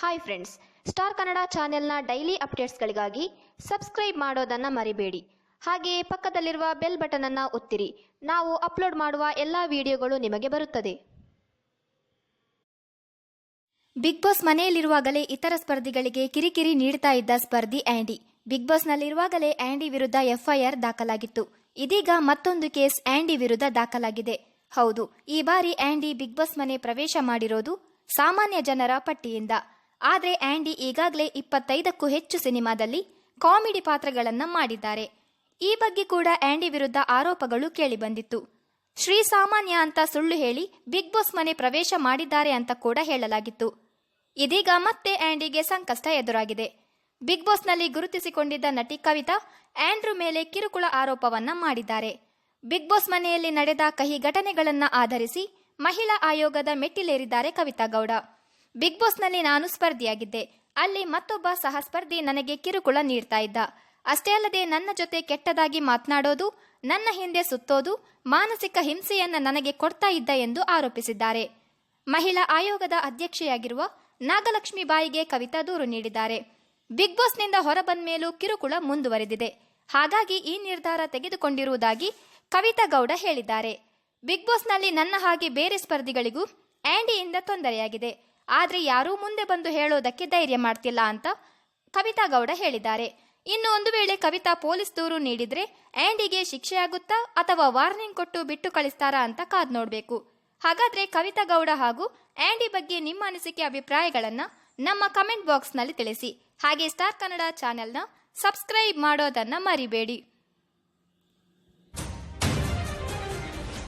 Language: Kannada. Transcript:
ಹಾಯ್ ಫ್ರೆಂಡ್ಸ್ ಸ್ಟಾರ್ ಕನ್ನಡ ಚಾನೆಲ್ನ ಡೈಲಿ ಅಪ್ಡೇಟ್ಸ್ಗಳಿಗಾಗಿ ಸಬ್ಸ್ಕ್ರೈಬ್ ಮಾಡೋದನ್ನು ಮರಿಬೇಡಿ. ಹಾಗೆಯೇ ಪಕ್ಕದಲ್ಲಿರುವ ಬೆಲ್ ಬಟನನ್ನು ಒತ್ತಿರಿ. ನಾವು ಅಪ್ಲೋಡ್ ಮಾಡುವ ಎಲ್ಲ ವಿಡಿಯೋಗಳು ನಿಮಗೆ ಬರುತ್ತದೆ. ಬಿಗ್ ಬಾಸ್ ಮನೆಯಲ್ಲಿರುವಾಗಲೇ ಇತರ ಸ್ಪರ್ಧಿಗಳಿಗೆ ಕಿರಿಕಿರಿ ನೀಡ್ತಾ ಇದ್ದ ಸ್ಪರ್ಧಿ ಆಂಡಿ ಬಿಗ್ ಬಾಸ್ನಲ್ಲಿರುವಾಗಲೇ ಆಂಡಿ ವಿರುದ್ಧ ಎಫ್ಐಆರ್ ದಾಖಲಾಗಿತ್ತು. ಇದೀಗ ಮತ್ತೊಂದು ಕೇಸ್ ಆಂಡಿ ವಿರುದ್ಧ ದಾಖಲಾಗಿದೆ. ಹೌದು, ಈ ಬಾರಿ ಆಂಡಿ ಬಿಗ್ ಬಾಸ್ ಮನೆ ಪ್ರವೇಶ ಮಾಡಿರೋದು ಸಾಮಾನ್ಯ ಜನರ ಪಟ್ಟಿಯಿಂದ. ಆದ್ರೆ ಆ್ಯಂಡಿ ಈಗಾಗಲೇ ಇಪ್ಪತ್ತೈದಕ್ಕೂ ಹೆಚ್ಚು ಸಿನಿಮಾದಲ್ಲಿ ಕಾಮಿಡಿ ಪಾತ್ರಗಳನ್ನು ಮಾಡಿದ್ದಾರೆ. ಈ ಬಗ್ಗೆ ಕೂಡ ಆ್ಯಂಡಿ ವಿರುದ್ಧ ಆರೋಪಗಳು ಕೇಳಿಬಂದಿತ್ತು. ಶ್ರೀ ಸಾಮಾನ್ಯ ಅಂತ ಸುಳ್ಳು ಹೇಳಿ ಬಿಗ್ ಬಾಸ್ ಮನೆ ಪ್ರವೇಶ ಮಾಡಿದ್ದಾರೆ ಅಂತ ಕೂಡ ಹೇಳಲಾಗಿತ್ತು. ಇದೀಗ ಮತ್ತೆ ಆ್ಯಂಡಿಗೆ ಸಂಕಷ್ಟ ಎದುರಾಗಿದೆ. ಬಿಗ್ ಬಾಸ್ನಲ್ಲಿ ಗುರುತಿಸಿಕೊಂಡಿದ್ದ ನಟಿ ಕವಿತಾ ಆ್ಯಂಡ್ರೂ ಮೇಲೆ ಕಿರುಕುಳ ಆರೋಪವನ್ನ ಮಾಡಿದ್ದಾರೆ. ಬಿಗ್ ಬಾಸ್ ಮನೆಯಲ್ಲಿ ನಡೆದ ಕಹಿ ಘಟನೆಗಳನ್ನ ಆಧರಿಸಿ ಮಹಿಳಾ ಆಯೋಗದ ಮೆಟ್ಟಿಲೇರಿದ್ದಾರೆ ಕವಿತಾ ಗೌಡ. ಬಿಗ್ ಬಾಸ್ನಲ್ಲಿ ನಾನು ಸ್ಪರ್ಧಿಯಾಗಿದ್ದೆ. ಅಲ್ಲಿ ಮತ್ತೊಬ್ಬ ಸಹ ಸ್ಪರ್ಧಿ ನನಗೆ ಕಿರುಕುಳ ನೀಡ್ತಾ ಇದ್ದ. ಅಷ್ಟೇ ಅಲ್ಲದೆ ನನ್ನ ಜೊತೆ ಕೆಟ್ಟದಾಗಿ ಮಾತನಾಡೋದು, ನನ್ನ ಹಿಂದೆ ಸುತ್ತೋದು, ಮಾನಸಿಕ ಹಿಂಸೆಯನ್ನ ನನಗೆ ಕೊಡ್ತಾ ಇದ್ದ ಎಂದು ಆರೋಪಿಸಿದ್ದಾರೆ. ಮಹಿಳಾ ಆಯೋಗದ ಅಧ್ಯಕ್ಷೆಯಾಗಿರುವ ನಾಗಲಕ್ಷ್ಮಿ ಬಾಯಿಗೆ ಕವಿತಾ ದೂರು ನೀಡಿದ್ದಾರೆ. ಬಿಗ್ ಬಾಸ್ನಿಂದ ಹೊರಬಂದ ಮೇಲೂ ಕಿರುಕುಳ ಮುಂದುವರೆದಿದೆ. ಹಾಗಾಗಿ ಈ ನಿರ್ಧಾರ ತೆಗೆದುಕೊಂಡಿರುವುದಾಗಿ ಕವಿತಾ ಗೌಡ ಹೇಳಿದ್ದಾರೆ. ಬಿಗ್ ಬಾಸ್ನಲ್ಲಿ ನನ್ನ ಹಾಗೆ ಬೇರೆ ಸ್ಪರ್ಧಿಗಳಿಗೂ ಆಂಡಿಯಿಂದ ತೊಂದರೆಯಾಗಿದೆ. ಆದ್ರೆ ಯಾರೂ ಮುಂದೆ ಬಂದು ಹೇಳೋದಕ್ಕೆ ಧೈರ್ಯ ಮಾಡ್ತಿಲ್ಲ ಅಂತ ಕವಿತಾ ಗೌಡ ಹೇಳಿದ್ದಾರೆ. ಇನ್ನು ಒಂದು ವೇಳೆ ಕವಿತಾ ಪೊಲೀಸ್ ದೂರು ನೀಡಿದ್ರೆ ಆ್ಯಂಡಿಗೆ ಶಿಕ್ಷೆಯಾಗುತ್ತಾ ಅಥವಾ ವಾರ್ನಿಂಗ್ ಕೊಟ್ಟು ಬಿಟ್ಟು ಕಳಿಸ್ತಾರಾ ಅಂತ ಕಾದ್ ನೋಡಬೇಕು. ಹಾಗಾದ್ರೆ ಕವಿತಾ ಗೌಡ ಹಾಗೂ ಆ್ಯಂಡಿ ಬಗ್ಗೆ ನಿಮ್ಮ ಅನಿಸಿಕೆ ಅಭಿಪ್ರಾಯಗಳನ್ನು ನಮ್ಮ ಕಮೆಂಟ್ ಬಾಕ್ಸ್ನಲ್ಲಿ ತಿಳಿಸಿ. ಹಾಗೆ ಸ್ಟಾರ್ ಕನ್ನಡ ಚಾನೆಲ್ನ ಸಬ್ಸ್ಕ್ರೈಬ್ ಮಾಡೋದನ್ನ ಮರಿಬೇಡಿ.